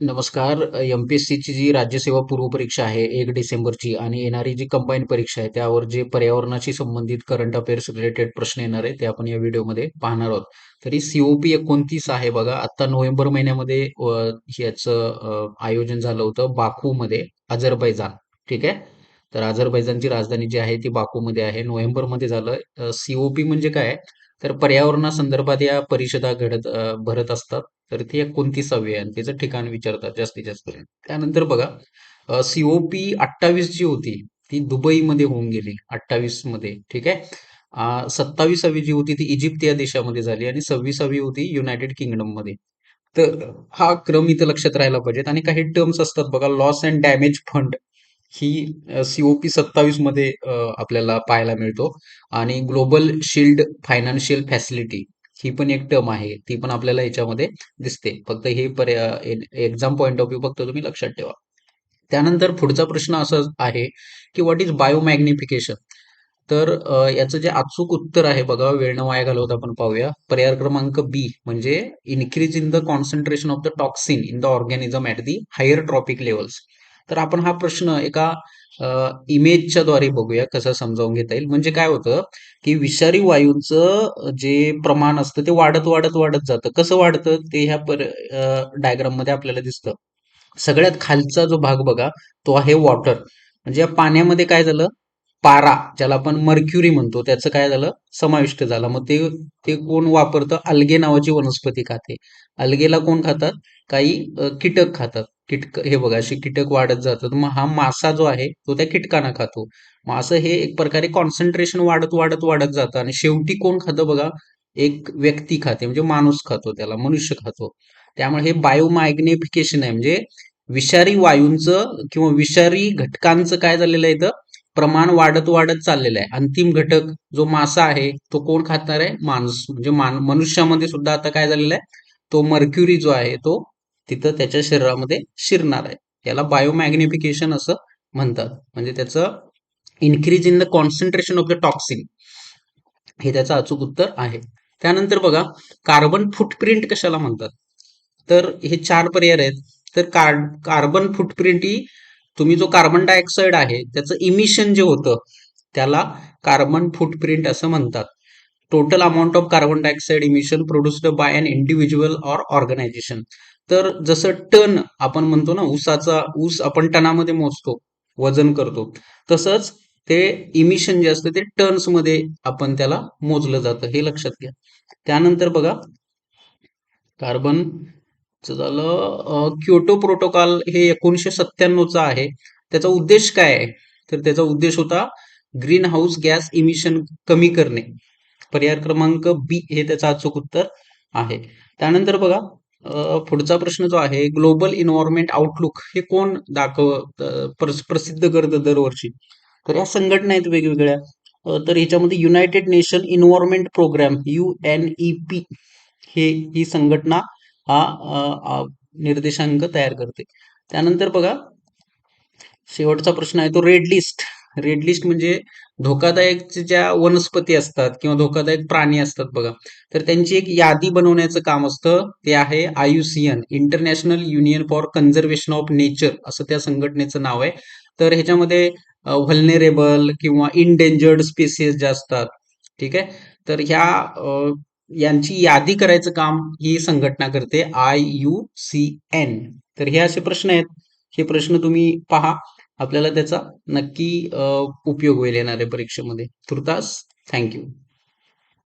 नमस्कार. M P S सीची जी राज्यसेवा पूर्व परीक्षा आहे एक डिसेंबरची आणि येणारी जी कंबाईन परीक्षा आहे त्यावर जे पर्यावरणाशी संबंधित करंट अफेअर्स रिलेटेड प्रश्न येणार आहे ते आपण या व्हिडिओमध्ये पाहणार आहोत. तरी सीओपी एकोणतीस आहे बघा आता नोव्हेंबर महिन्यामध्ये याचं आयोजन झालं होतं बाकूमध्ये अझरबैजान ठीक आहे? तर अझरबैजानची राजधानी जी आहे ती बाकूमध्ये आहे. नोव्हेंबरमध्ये झालं. सीओपी म्हणजे काय? तर पर्यावरणासंदर्भात या परिषदा घडत भरत असतात. तर ती एकोणतीसावी आहे आणि तिचं ठिकाण विचारतात जास्तीत जास्त त्यानंतर बघा सीओपी अठ्ठावीस जी होती ती दुबईमध्ये होऊन गेली अठ्ठावीसमध्ये ठीक आहे? सत्तावीसावी जी होती ती इजिप्त या देशामध्ये झाली आणि सव्वीसावी होती युनायटेड किंगडममध्ये तर हा क्रम इथं लक्षात राहायला पाहिजेत. आणि काही टर्म्स असतात बघा लॉस अँड डॅमेज फंड. ही सीओपी सत्तावीसमध्ये आपल्याला पाहायला मिळतो. आणि ग्लोबल शिल्ड फायनान्शियल फॅसिलिटी ही पण एक टर्म आहे. ती पण आपल्याला याच्यामध्ये दिसते. फक्त हे एक्झाम पॉईंट ऑफ व्ह्यू फक्त तुम्ही लक्षात ठेवा. त्यानंतर पुढचा प्रश्न असा आहे की व्हॉट इज बायोमॅग्निफिकेशन तर याचं जे अचूक उत्तर आहे बघा वेळ न वाया घालवत आपण पाहूया. पर्याय क्रमांक बी म्हणजे increase in the concentration of the toxin in the organism at the higher trophic levels तर आपण हा प्रश्न एका इमेजच्या द्वारे बघूया कसा समजावून घेता येईल. म्हणजे काय होतं की विषारी वायूंचं जे प्रमाण असतं ते वाढत वाढत वाढत जातं. कसं वाढतं? ते ह्या पर डायग्राममध्ये आपल्याला दिसतं. सगळ्यात खालचा जो भाग बघा तो आहे वॉटर म्हणजे या पाण्यामध्ये काय झालं? पारा ज्याला आपण मर्क्युरी म्हणतो त्याचं काय झालं? समाविष्ट झालं. मग ते ते कोण वापरतं? अल्गे नावाची वनस्पती खाते. अल्गेला कोण खातात? काही कीटक खातात. कीटक हे बघा अशी कीटक वाढत जातात मग हा मासा जो आहे तो त्या कीटकांना खातो. मग असं हे एक प्रकारे कॉन्सन्ट्रेशन वाढत वाढत वाढत जातं. आणि शेवटी कोण खातं बघा? एक व्यक्ती खाते. म्हणजे माणूस खातो त्याला मनुष्य खातो. त्यामुळे हे बायोमायग्नेफिकेशन आहे. म्हणजे विषारी वायूंचं किंवा विषारी घटकांचं काय झालेलं आहे इथं? प्रमाण वाढत वाढत चाललेलं आहे. अंतिम घटक जो मासा आहे तो कोण खाणार आहे? माणूस. म्हणजे मान मनुष्यामध्ये सुद्धा आता काय झालेलं आहे? तो मर्क्युरी जो आहे तो तिथं त्याच्या शरीरामध्ये शिरणार आहे. याला बायोमॅग्निफिकेशन असं म्हणतात. म्हणजे त्याचं increase in the concentration of the toxin हे त्याचं अचूक उत्तर आहे. त्यानंतर बघा कार्बन फुटप्रिंट कशाला म्हणतात? तर हे चार पर्याय आहेत. तर कार कार्बन फुटप्रिंट ही तुम्ही जो कार्बन डायऑक्साईड आहे त्याचं इमिशन जे होतं त्याला कार्बन फुटप्रिंट असं म्हणतात. Total amount of carbon dioxide emission produced by an individual or organization तर जसं टन आपण म्हणतो ना ऊसाचा ऊस आपण टनामध्ये मोजतो वजन करतो तसंच ते इमिशन जे असतं ते टर्न्समध्ये आपण त्याला मोजलं जातं हे लक्षात घ्या. त्यानंतर बघा कार्बन झालं क्योटो प्रोटोकॉल हे एकोणीसशे सत्त्याण्णवचा आहे. त्याचा उद्देश काय आहे? तर त्याचा उद्देश होता ग्रीन हाऊस गॅस इमिशन कमी करणे. पर्याय क्रमांक बी हे त्याचं अचूक उत्तर आहे. त्यानंतर बघा पुढचा प्रश्न जो आहे ग्लोबल इन्व्हायरमेंट आउटलुक हे कोण दाखव प्रसिद्ध करतं दरवर्षी? तर या संघटना आहेत वेगवेगळ्या. तर ह्याच्यामध्ये United Nation environment programme U N E P हे ही संघटना हा निर्देशांक तयार करते. त्यानंतर बघा शेवटचा प्रश्न आहे तो रेड लिस्ट रेड लिस्ट म्हणजे धोकादायक ज्या वनस्पती असतात किंवा धोकादायक प्राणी असतात बघा तर त्यांची एक यादी बनवण्याचं काम असतं ते आहे IUCN international union for conservation of nature असं त्या संघटनेचं नाव आहे. तर ह्याच्यामध्ये व्हलनेरेबल किंवा इनडेंजर्ड स्पेसिस ज्या असतात ठीक आहे? तर ह्या यांची यादी करायचं काम ही संघटना करते आय यू सी एन तर हे असे प्रश्न आहेत. हे प्रश्न तुम्ही पहा. आपल्याला त्याचा नक्की उपयोग होईल येणाऱ्या परीक्षेमध्ये. तुर्तास थँक्यू